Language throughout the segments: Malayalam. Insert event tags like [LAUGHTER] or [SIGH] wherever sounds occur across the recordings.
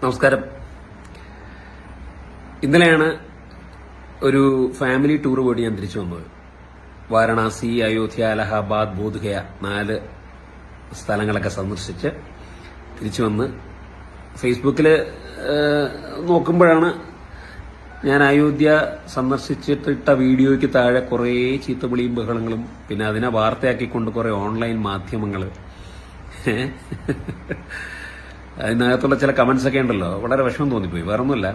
നമസ്കാരം. ഇന്നലെയാണ് ഒരു ഫാമിലി ടൂർ പോയിട്ട് ഞാൻ തിരിച്ചു വന്നത്. വാരണാസി അയോധ്യ അലഹാബാദ് ബോധ്ഗയ നാല് സ്ഥലങ്ങളൊക്കെ സന്ദർശിച്ച് തിരിച്ചു വന്ന് ഫേസ്ബുക്കിൽ നോക്കുമ്പോഴാണ് ഞാൻ അയോധ്യ സന്ദർശിച്ചിട്ടിട്ട വീഡിയോയ്ക്ക് താഴെ കുറേ ചീത്തവിളിയും ബഹളങ്ങളും പിന്നെ അതിനെ വാർത്തയാക്കിക്കൊണ്ട് കുറേ ഓൺലൈൻ മാധ്യമങ്ങൾ അതിനകത്തുള്ള ചില കമന്റ്സ് ഒക്കെ ഉണ്ടല്ലോ. വളരെ വിഷമം തോന്നിപ്പോയി. വേറെ ഒന്നുമല്ല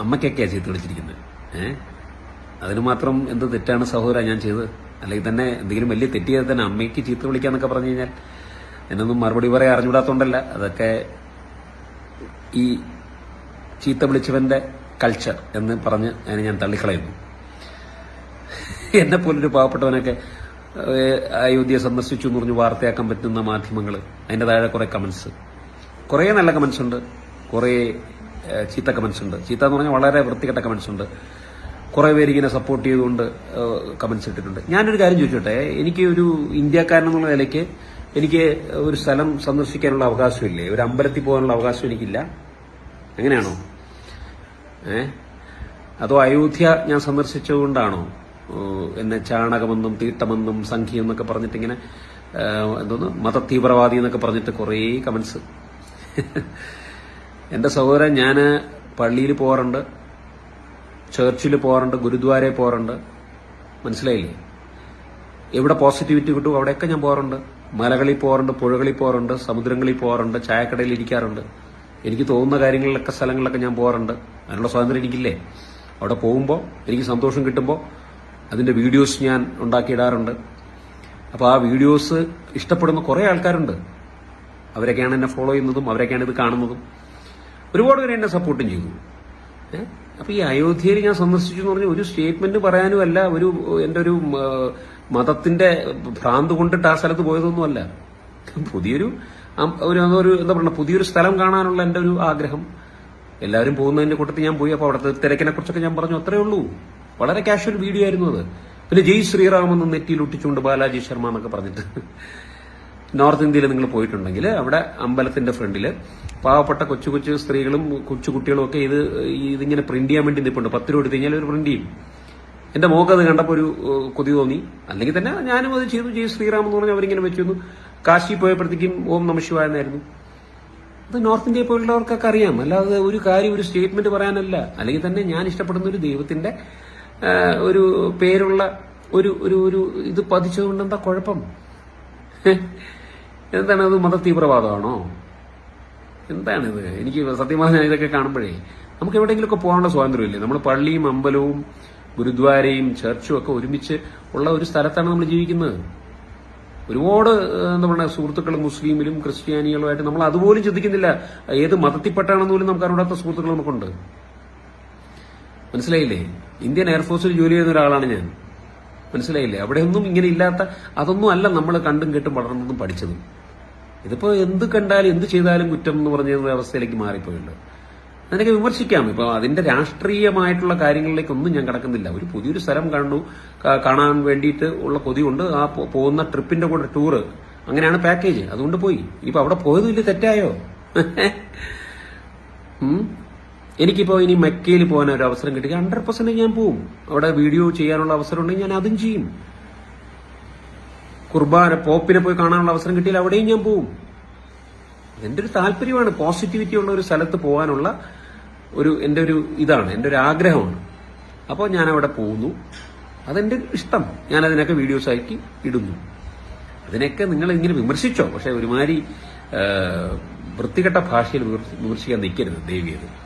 അമ്മയ്ക്കൊക്കെയാണ് ചീത്ത വിളിച്ചിരിക്കുന്നത് ഏഹ് അതിന് മാത്രം എന്ത് തെറ്റാണ് സഹോദര ഞാൻ ചെയ്തത് അല്ലെങ്കിൽ തന്നെ എന്തെങ്കിലും വലിയ തെറ്റ് ചെയ്താൽ തന്നെ അമ്മയ്ക്ക് ചീത്ത വിളിക്കാന്നൊക്കെ പറഞ്ഞു കഴിഞ്ഞാൽ എന്നൊന്നും മറുപടി പറയാൻ അറിഞ്ഞുകൂടാത്തോണ്ടല്ല അതൊക്കെ ഈ ചീത്ത വിളിച്ചവന്റെ കൾച്ചർ എന്ന് പറഞ്ഞ് അതിനെ ഞാൻ തള്ളിക്കളയുന്നു. എന്നെ പോലൊരു പാവപ്പെട്ടവനൊക്കെ അയോധ്യ സന്ദർശിച്ചു എന്ന് പറഞ്ഞ് വാർത്തയാക്കാൻ പറ്റുന്ന മാധ്യമങ്ങൾ അതിന്റെ താഴെ കുറെ കമന്റ്സ് കുറേ നല്ല കമന്റ്സ് ഉണ്ട്. കുറേ ചീത്ത കമന്റ്സ് ഉണ്ട്. ചീത്ത എന്ന് പറഞ്ഞാൽ വളരെ വൃത്തികെട്ട കമന്റ്സ് ഉണ്ട്. കുറെ പേര് ഇങ്ങനെ സപ്പോർട്ട് ചെയ്തുകൊണ്ട് കമന്റ്സ് ഇട്ടിട്ടുണ്ട്. ഞാനൊരു കാര്യം ചോദിച്ചോട്ടെ? എനിക്ക് ഒരു ഇന്ത്യക്കാരൻ എന്നുള്ള നിലയ്ക്ക് എനിക്ക് ഒരു സ്ഥലം സന്ദർശിക്കാനുള്ള അവകാശമില്ലേ? ഒരു അമ്പലത്തിൽ പോകാനുള്ള അവകാശം എനിക്കില്ല. എങ്ങനെയാണോ ഏ? അതോ അയോധ്യ ഞാൻ സന്ദർശിച്ചുകൊണ്ടാണോ ഓ, എന്നെ ചാണകമെന്നും തീട്ടമെന്നും സംഖ്യ എന്നൊക്കെ പറഞ്ഞിട്ട് ഇങ്ങനെ എന്തോന്ന് മതതീവ്രവാദി എന്നൊക്കെ പറഞ്ഞിട്ട് കുറേ കമന്റ്സ് [LAUGHS] എന്റെ സഹോദരൻ ഞാൻ പള്ളിയിൽ പോകാറുണ്ട് ചർച്ചിൽ പോകാറുണ്ട് ഗുരുദ്വാരയിൽ പോകാറുണ്ട് മനസ്സിലായില്ലേ? എവിടെ പോസിറ്റിവിറ്റി കിട്ടും അവിടെയൊക്കെ ഞാൻ പോകാറുണ്ട് മലകളിൽ പോകാറുണ്ട് പുഴകളിൽ പോകാറുണ്ട് സമുദ്രങ്ങളിൽ പോകാറുണ്ട് ചായക്കടയിൽ ഇരിക്കാറുണ്ട്. എനിക്ക് തോന്നുന്ന കാര്യങ്ങളിലൊക്കെ സ്ഥലങ്ങളിലൊക്കെ ഞാൻ പോകാറുണ്ട് അതിനുള്ള സ്വാതന്ത്ര്യം എനിക്കില്ലേ? അവിടെ പോകുമ്പോൾ എനിക്ക് സന്തോഷം കിട്ടുമ്പോൾ അതിന്റെ വീഡിയോസ് ഞാൻ ഉണ്ടാക്കിയിടാറുണ്ട്. അപ്പോൾ ആ വീഡിയോസ് ഇഷ്ടപ്പെടുന്ന കുറേ ആൾക്കാരുണ്ട്. അവരൊക്കെയാണ് എന്നെ ഫോളോ ചെയ്യുന്നതും അവരൊക്കെയാണ് ഇത് കാണുന്നതും. ഒരുപാട് പേര് എന്നെ സപ്പോർട്ടും ചെയ്തു. അപ്പോൾ അപ്പൊ ഈ അയോധ്യയിൽ ഞാൻ സന്ദർശിച്ചു എന്ന് പറഞ്ഞാൽ ഒരു സ്റ്റേറ്റ്മെന്റ് പറയാനും അല്ല ഒരു എന്റെ ഒരു മതത്തിന്റെ ഭ്രാന്ത് കൊണ്ടിട്ട് ആ സ്ഥലത്ത് പോയതൊന്നുമല്ല പുതിയൊരു ഒരു ഒരു എന്താ പറയുക പുതിയൊരു സ്ഥലം കാണാനുള്ള എന്റെ ഒരു ആഗ്രഹം. എല്ലാവരും പോകുന്നതിന്റെ കൂട്ടത്തിൽ ഞാൻ പോയി അപ്പോൾ അവിടുത്തെ തിരക്കിനെ കുറിച്ചൊക്കെ ഞാൻ പറഞ്ഞു അത്രേ ഉള്ളൂ. വളരെ കാഷ്വൽ വീഡിയോ ആയിരുന്നു അത്. പിന്നെ ജയ് ശ്രീറാം എന്ന് നെറ്റിയിൽ ഒട്ടിച്ചുകൊണ്ട് ബാലാജി ശർമ്മ എന്നൊക്കെ പറഞ്ഞിട്ട്. നോർത്ത് ഇന്ത്യയിൽ നിങ്ങൾ പോയിട്ടുണ്ടെങ്കിൽ അവിടെ അമ്പലത്തിന്റെ ഫ്രണ്ടിൽ പാവപ്പെട്ട കൊച്ചു കൊച്ചു സ്ത്രീകളും കൊച്ചു കുട്ടികളും ഒക്കെ ഇത് ഇതിങ്ങനെ പ്രിന്റ് ചെയ്യാൻ വേണ്ടി നിൽപ്പുണ്ട്. പത്ത് രൂപ എടുത്തു കഴിഞ്ഞാൽ ഒരു പ്രിന്റ് ചെയ്യും. എന്റെ മോക്ക് അത് കണ്ടപ്പോൾ ഒരു കൊതി തോന്നി. അല്ലെങ്കിൽ തന്നെ ഞാനും അത് ചെയ്തു. ജയ് ശ്രീറാം എന്ന് പറഞ്ഞ് അവരിങ്ങനെ വെച്ചിരുന്നു. കാശി പോയപ്പോഴത്തേക്കും ഓം നമശിവായെന്നായിരുന്നു അത് നോർത്ത് ഇന്ത്യയിൽ പോലുള്ളവർക്കൊക്കെ അറിയാം. അല്ലാതെ ഒരു കാര്യം ഒരു സ്റ്റേറ്റ്മെന്റ് പറയാനല്ല. അല്ലെങ്കിൽ തന്നെ ഞാൻ ഇഷ്ടപ്പെടുന്ന ഒരു ദൈവത്തിന്റെ ഒരു പേരുള്ള ഒരു ഒരു ഒരു ഇത് പതിച്ചതുകൊണ്ട് എന്താ കുഴപ്പം? എന്താണ് അത് മത തീവ്രവാദമാണോ എന്താണിത്? എനിക്ക് സത്യം ഇതൊക്കെ കാണുമ്പോഴേ നമുക്ക് എവിടെയെങ്കിലുമൊക്കെ പോകാനുള്ള സ്വാതന്ത്ര്യമില്ലേ? നമ്മൾ പള്ളിയും അമ്പലവും ഗുരുദ്വാരയും ചർച്ചും ഒക്കെ ഒരുമിച്ച് ഉള്ള ഒരു സ്ഥലത്താണ് നമ്മൾ ജീവിക്കുന്നത്. ഒരുപാട് എന്താ പറയുക സുഹൃത്തുക്കൾ മുസ്ലിമിലും ക്രിസ്ത്യാനികളുമായിട്ട് നമ്മൾ അതുപോലും ചിന്തിക്കുന്നില്ല. ഏത് മതത്തിൽപ്പെട്ടാണെന്ന് പോലും നമുക്ക് അറിയാത്ത സുഹൃത്തുക്കൾ നമുക്കുണ്ട്. മനസ്സിലായില്ലേ? ഇന്ത്യൻ എയർഫോഴ്സിൽ ജോലി ചെയ്യുന്ന ഒരാളാണ് ഞാൻ. മനസ്സിലായില്ലേ? അവിടെയൊന്നും ഇങ്ങനെ ഇല്ലാത്ത അതൊന്നും അല്ല നമ്മൾ കണ്ടും കേട്ടും വളർന്നതും പഠിച്ചതും. ഇതിപ്പോ എന്ത് കണ്ടാലും എന്ത് ചെയ്താലും കുറ്റം എന്ന് പറഞ്ഞ അവസ്ഥയിലേക്ക് മാറിപ്പോയല്ലോ. അതിനൊക്കെ വിമർശിക്കാം. ഇപ്പൊ അതിന്റെ രാഷ്ട്രീയമായിട്ടുള്ള കാര്യങ്ങളിലേക്കൊന്നും ഞാൻ കടക്കുന്നില്ല. ഒരു പുതിയൊരു സ്ഥലം കണ്ടു. കാണാൻ വേണ്ടിയിട്ട് ഉള്ള കൊതിയുണ്ട്. ആ പോകുന്ന ട്രിപ്പിന്റെ കൂടെ ടൂറ്. അങ്ങനെയാണ് പാക്കേജ്. അതുകൊണ്ട് പോയി. ഇപ്പൊ അവിടെ പോയത് ഇല്ല തെറ്റായോ? ഉം? എനിക്കിപ്പോ ഇനി മെക്കയിൽ പോകാൻ ഒരു അവസരം കിട്ടി. ഹൺഡ്രഡ് പെർസെന്റ് ഞാൻ പോവും. അവിടെ വീഡിയോ ചെയ്യാനുള്ള അവസരം ഉണ്ടെങ്കിൽ ഞാൻ അതും ചെയ്യും. കുർബാന പോപ്പിനെ പോയി കാണാനുള്ള അവസരം കിട്ടിയാൽ അവിടെയും ഞാൻ പോവും. എന്റെ ഒരു താല്പര്യമാണ് പോസിറ്റിവിറ്റി ഉള്ള ഒരു സ്ഥലത്ത് പോകാനുള്ള ഒരു എന്റെ ഒരു ഇതാണ് എന്റെ ഒരു ആഗ്രഹമാണ്. അപ്പോൾ ഞാൻ അവിടെ പോകുന്നു. അതെന്റെ ഇഷ്ടം. ഞാൻ അതിനൊക്കെ വീഡിയോസ് ആക്കി ഇടുന്നു. അതിനൊക്കെ നിങ്ങൾ ഇങ്ങനെ വിമർശിച്ചോ? പക്ഷെ ഒരുമാതിരി വൃത്തികെട്ട ഭാഷയിൽ വിമർശിക്കാൻ നിൽക്കരുത് ദേവിയത്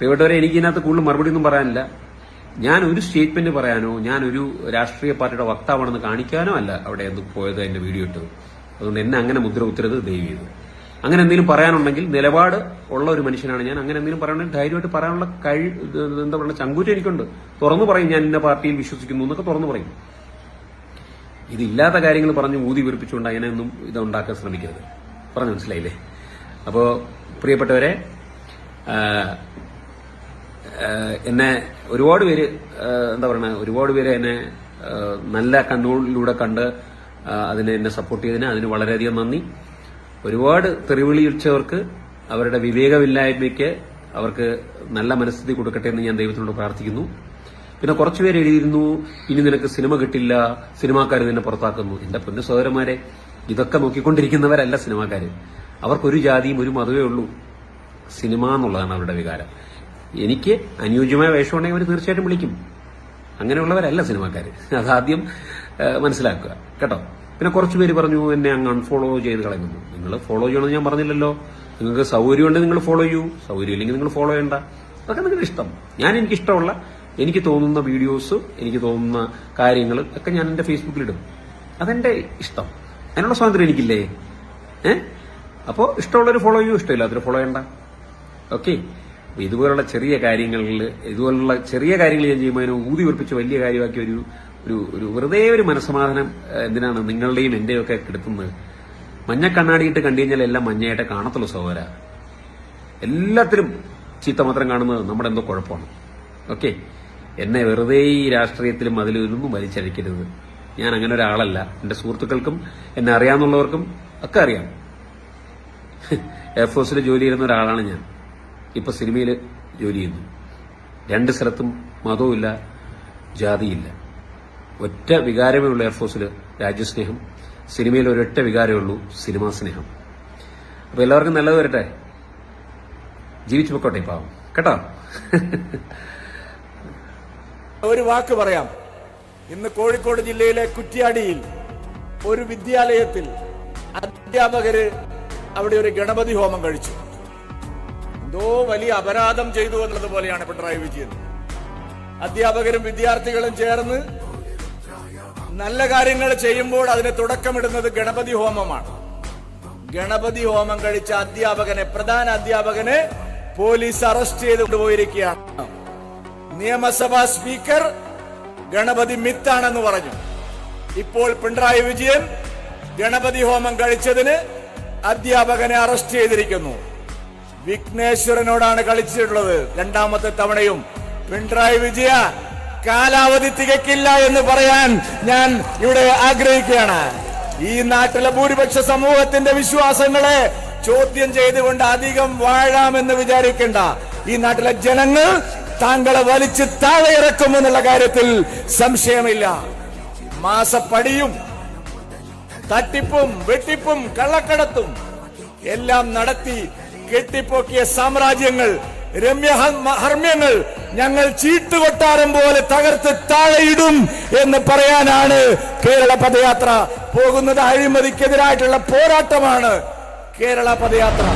പ്രിയപ്പെട്ടവരെ എനിക്ക് ഇതിനകത്ത് കൂടുതൽ മറുപടി ഒന്നും പറയാനില്ല. ഞാൻ ഒരു സ്റ്റേറ്റ്മെന്റ് പറയാനോ ഞാൻ ഒരു രാഷ്ട്രീയ പാർട്ടിയുടെ വക്താവാണെന്ന് കാണിക്കാനോ അല്ല അവിടെ അത് പോയത് എന്റെ വീഡിയോ ഇട്ടത്. അതുകൊണ്ട് എന്നെ അങ്ങനെ മുദ്ര ഉത്തരവ് ദയവ് ചെയ്തു. അങ്ങനെ എന്തെങ്കിലും പറയാനുണ്ടെങ്കിൽ നിലപാട് ഉള്ള ഒരു മനുഷ്യനാണ് ഞാൻ. അങ്ങനെ എന്തെങ്കിലും പറയാനുണ്ടെങ്കിൽ ധൈര്യമായിട്ട് പറയാനുള്ള കഴി ഇത് എന്താ പറയുക ചങ്കൂറ്റം എനിക്കുണ്ട്. തുറന്നു പറയും ഞാൻ ഇന്ന പാർട്ടിയിൽ വിശ്വസിക്കുന്നു എന്നൊക്കെ തുറന്നു പറയും. ഇതില്ലാത്ത കാര്യങ്ങൾ പറഞ്ഞ് ഊതി വീർപ്പിച്ചുകൊണ്ട് അങ്ങനെയൊന്നും ഇത് ഉണ്ടാക്കാൻ ശ്രമിക്കരുത്. പറഞ്ഞു മനസ്സിലായില്ലേ? അപ്പോ പ്രിയപ്പെട്ടവരെ എന്നെ ഒരുപാട് പേര് എന്താ പറയുക ഒരുപാട് പേര് എന്നെ നല്ല കണ്ണുകളിലൂടെ കണ്ട് അതിനെ എന്നെ സപ്പോർട്ട് ചെയ്തതിന് അതിന് വളരെയധികം നന്ദി. ഒരുപാട് തെറിവിളി വിളിച്ചവർക്ക് അവരുടെ വിവേകമില്ലായ്മയ്ക്ക് അവർക്ക് നല്ല മനസ്ഥിതി കൊടുക്കട്ടെ എന്ന് ഞാൻ ദൈവത്തിനോട് പ്രാർത്ഥിക്കുന്നു. പിന്നെ കുറച്ചുപേർ എഴുതിയിരുന്നു ഇനി നിനക്ക് സിനിമ കിട്ടില്ല സിനിമാക്കാർ നിന്നെ പുറത്താക്കുന്നു. എന്റെ പൊന്നു സഹോദരന്മാരെ ഇതൊക്കെ നോക്കിക്കൊണ്ടിരിക്കുന്നവരല്ല സിനിമാക്കാർ അവർക്കൊരു ജാതിയും ഒരു മതമേ ഉള്ളൂ. സിനിമ എന്നുള്ളതാണ് അവരുടെ വികാരം. എനിക്ക് അനുയോജ്യമായ വേഷമുണ്ടെങ്കിൽ അവർ തീർച്ചയായിട്ടും വിളിക്കും. അങ്ങനെയുള്ളവരല്ല സിനിമാക്കാര്. അതാദ്യം മനസ്സിലാക്കുക. കേട്ടോ? പിന്നെ കുറച്ച് പേര് പറഞ്ഞു എന്നെ അങ്ങ് അൺഫോളോ ചെയ്ത് കളയുന്നു. നിങ്ങൾ ഫോളോ ചെയ്യണമെന്ന് ഞാൻ പറഞ്ഞില്ലല്ലോ. നിങ്ങൾക്ക് സൗകര്യം ഉണ്ടെങ്കിൽ നിങ്ങൾ ഫോളോ ചെയ്യൂ. സൗകര്യം ഇല്ലെങ്കിൽ നിങ്ങൾ ഫോളോ ചെയ്യണ്ട. അതൊക്കെ നിങ്ങളുടെ ഇഷ്ടം. ഞാൻ എനിക്ക് ഇഷ്ടമുള്ള എനിക്ക് തോന്നുന്ന വീഡിയോസ് എനിക്ക് തോന്നുന്ന കാര്യങ്ങൾ ഒക്കെ ഞാൻ എന്റെ ഫേസ്ബുക്കിലിടും അതെന്റെ ഇഷ്ടം. അതിനുള്ള സ്വാതന്ത്ര്യം എനിക്കില്ലേ? ഏ? അപ്പോ ഇഷ്ടമുള്ളവർ ഫോളോ ചെയ്യൂ ഇഷ്ടമില്ലാത്തൊരു ഫോളോ ചെയ്യണ്ട. ഓക്കെ ഇതുപോലുള്ള ചെറിയ കാര്യങ്ങളിൽ ഇതുപോലുള്ള ചെറിയ കാര്യങ്ങൾ ഞാൻ ചെയ്യുമ്പോൾ അതിനെ ഊതി ഉറപ്പിച്ച് വലിയ കാര്യമാക്കി ഒരു ഒരു ഒരു വെറുതെ ഒരു മനസ്സമാധാനം എന്തിനാണ് നിങ്ങളുടെയും എന്റെയും ഒക്കെ കിടത്തുന്നത്? മഞ്ഞ കണ്ണാടിയിട്ട് കണ്ടു കഴിഞ്ഞാൽ എല്ലാം മഞ്ഞയായിട്ട് കാണത്തുള്ളൂ സഹോദര. എല്ലാത്തിലും ചീത്ത മാത്രം കാണുന്നത് നമ്മുടെ എന്തോ കുഴപ്പമാണ്. ഓക്കെ? എന്നെ വെറുതെ ഈ രാഷ്ട്രീയത്തിലും അതിലൊന്നും വലിച്ചഴിക്കരുത് ഞാൻ അങ്ങനെ ഒരാളല്ല. എന്റെ സുഹൃത്തുക്കൾക്കും എന്നെ അറിയാന്നുള്ളവർക്കും ഒക്കെ അറിയാം. എയർഫോഴ്സിൽ ജോലി ചെയ്യുന്ന ഒരാളാണ് ഞാൻ. ഇപ്പൊ സിനിമയിൽ ജോലി ചെയ്യുന്നു. രണ്ട് സ്ഥലത്തും മതവുമില്ല ജാതിയില്ല. ഒറ്റ വികാരമേ ഉള്ളൂ എയർഫോഴ്സിൽ രാജ്യസ്നേഹം. സിനിമയിൽ ഒരൊറ്റ വികാരമേ ഉള്ളൂ സിനിമാ സ്നേഹം. അപ്പൊ എല്ലാവർക്കും നല്ലത് വരട്ടെ. ജീവിച്ചു പൊക്കോട്ടെ പാവം. കേട്ടോ? ഒരു വാക്ക് പറയാം. ഇന്ന് കോഴിക്കോട് ജില്ലയിലെ കുറ്റ്യാടിയിൽ ഒരു വിദ്യാലയത്തിൽ അധ്യാപകര് അവിടെ ഒരു ഗണപതി ഹോമം കഴിച്ചു. എന്തോ വലിയ അപരാധം ചെയ്തു എന്നതുപോലെയാണ് പിണറായി വിജയൻ. അധ്യാപകരും വിദ്യാർത്ഥികളും ചേർന്ന് നല്ല കാര്യങ്ങൾ ചെയ്യുമ്പോൾ അതിന് തുടക്കമിടുന്നത് ഗണപതി ഹോമമാണ്. ഗണപതി ഹോമം കഴിച്ച അധ്യാപകനെ പ്രധാന അധ്യാപകനെ പോലീസ് അറസ്റ്റ് ചെയ്ത് കൊണ്ടുപോയിരിക്കുകയാണ്. നിയമസഭാ സ്പീക്കർ ഗണപതി മിത്താണെന്ന് പറഞ്ഞു. ഇപ്പോൾ പിണറായി വിജയൻ ഗണപതി ഹോമം കഴിച്ചതിന് അധ്യാപകനെ അറസ്റ്റ് ചെയ്തിരിക്കുന്നു. വിഘ്നേശ്വരനോടാണ് കളിച്ചിട്ടുള്ളത്. രണ്ടാമത്തെ തവണയും പിണറായി വിജയ കാലാവധി തികക്കില്ല എന്ന് പറയാൻ ഞാൻ ഇവിടെ ആഗ്രഹിക്കുകയാണ്. ഈ നാട്ടിലെ ഭൂരിപക്ഷ സമൂഹത്തിന്റെ വിശ്വാസങ്ങളെ ചോദ്യം ചെയ്തുകൊണ്ട് അധികം വാഴാമെന്ന് വിചാരിക്കേണ്ട. ഈ നാട്ടിലെ ജനങ്ങൾ താങ്കളെ വലിച്ച് താഴെ ഇറക്കുമെന്നുള്ള കാര്യത്തിൽ സംശയമില്ല. മാസപ്പടിയും തട്ടിപ്പും വെട്ടിപ്പും കള്ളക്കടത്തും എല്ലാം നടത്തി കെട്ടിപ്പൊക്കിയ സാമ്രാജ്യങ്ങൾ രമ്യ ഹ- ഹർമ്മ്യങ്ങൾ ഞങ്ങൾ ചീട്ടുകൊട്ടാരം പോലെ തകർത്ത് താഴെയിടും എന്ന് പറയാനാണ് കേരള പദയാത്ര. പോകുന്നത് അഴിമതിക്കെതിരായിട്ടുള്ള പോരാട്ടമാണ് കേരള പദയാത്ര.